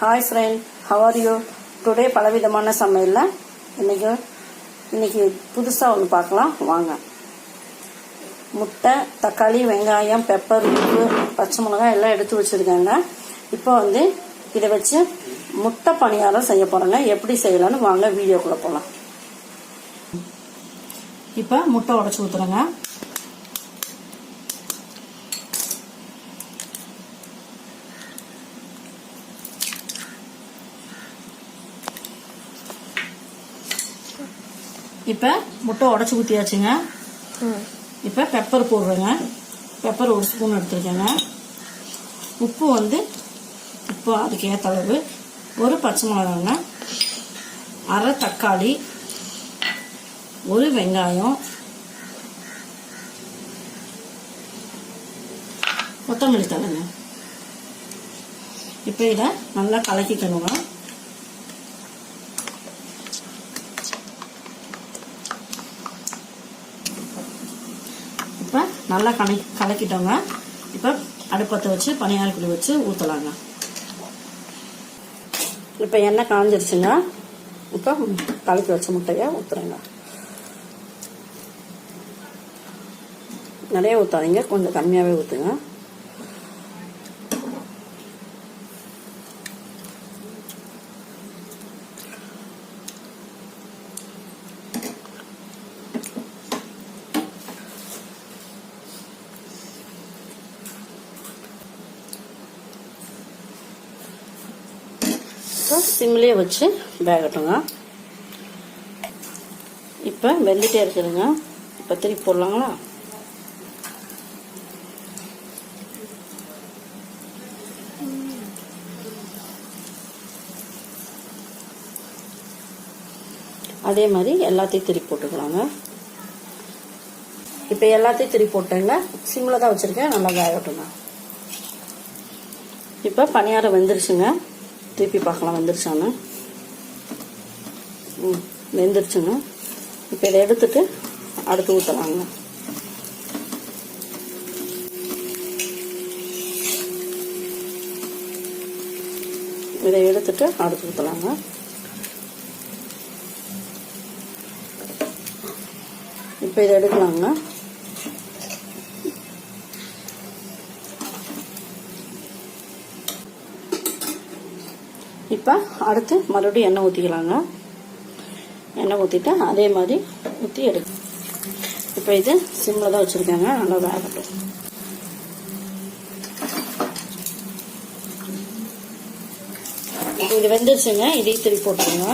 Hi friend how are you today பலவிதமான சமையலில். இன்னைக்கு இன்னைக்கு புதுசாக ஒன்று பார்க்கலாம். வாங்க. முட்டை தக்காளி வெங்காயம் பெப்பர் உப்பு பச்சை மிளகாய் எல்லாம் எடுத்து வச்சுருக்காங்க. இப்போ வந்து இதை வச்சு முட்டை பணியாரம் செய்ய போகிறேங்க எப்படி செய்யலான்னு வாங்க வீடியோக்குள்ளே போகலாம் இப்போ முட்டை உடச்சி ஊற்றுறேங்க இப்போ முட்டை உடச்சி ஊற்றியாச்சுங்க இப்போ பெப்பர் போடுறேங்க. பெப்பர் ஒரு ஸ்பூன் எடுத்துருக்கேங்க. உப்பு வந்து உப்பு அதுக்கு ஏற்ற அளவு. ஒரு பச்சை மிளகாங்க. அரை தக்காளி. ஒரு வெங்காயம். கொத்தமல்லி தழைங்க. இப்போ இதை நல்லா கலக்கிக்கணுங்க. இப்போ நல்லா கலக்கி கலக்கிட்டோங்க. இப்போ அடுப்பத்தை வச்சு பனியாரக்குடி வச்சு ஊற்றலாங்க இப்போ எண்ணெய் காஞ்சிருச்சுங்க. இப்போ கலக்கி வச்ச முட்டையை ஊற்றுறேங்க நிறைய ஊற்றாதீங்க கொஞ்சம் கம்மியாகவே ஊற்றுங்க இப்போ சிம்லேயே வச்சு வேகட்டுங்க இப்போ வெந்துட்டே இருக்குதுங்க. இப்போ திருப்பி போடலாங்களா? அதே மாதிரி எல்லாத்தையும் திருப்பி போட்டுக்கலாங்க. இப்போ எல்லாத்தையும் திருப்பி போட்டேங்க. சிம்மில் தான் வச்சுருக்கேன். நல்லா வேகட்டுங்க இப்போ பணியாரம் வெந்துருச்சுங்க. திருப்பி பார்க்கலாம் வெந்துருச்சான்னு. ம் வெந்துருச்சுங்க. இப்போ இதை எடுத்துட்டு அடுத்து ஊற்றலாங்க இதை எடுத்துட்டு அடுத்து ஊற்றலாங்க இப்போ இதை எடுக்கலாங்க. இப்போ அடுத்து மறுபடியும் எண்ணெய் ஊற்றிக்கலாங்க எண்ணெய் ஊற்றிட்டு அதே மாதிரி ஊற்றி எடுக்க இப்போ இது சிம்மில் தான் வச்சுருக்காங்க. நல்லா வேகட்டும். இது வெந்துருச்சுங்க. இதையும் திருப்பி போட்டுருங்க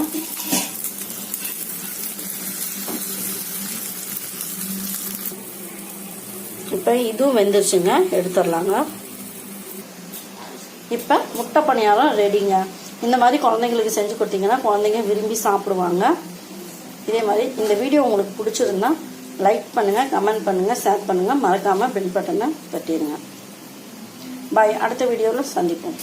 இப்போ இதுவும் வெந்துருச்சுங்க. எடுத்துடலாங்க. இப்போ முட்டை பணியாரம் ரெடிங்க இந்த மாதிரி குழந்தைங்களுக்கு செஞ்சு கொடுத்தீங்கன்னா குழந்தைங்க விரும்பி சாப்பிடுவாங்க. இதே மாதிரி இந்த வீடியோ உங்களுக்கு பிடிச்சிருந்தா லைக் பண்ணுங்கள் கமெண்ட் பண்ணுங்கள் ஷேர் பண்ணுங்கள் மறக்காமல் பெல் பட்டனை தட்டிடுங்க. பாய் அடுத்த வீடியோவில் சந்திப்போம்.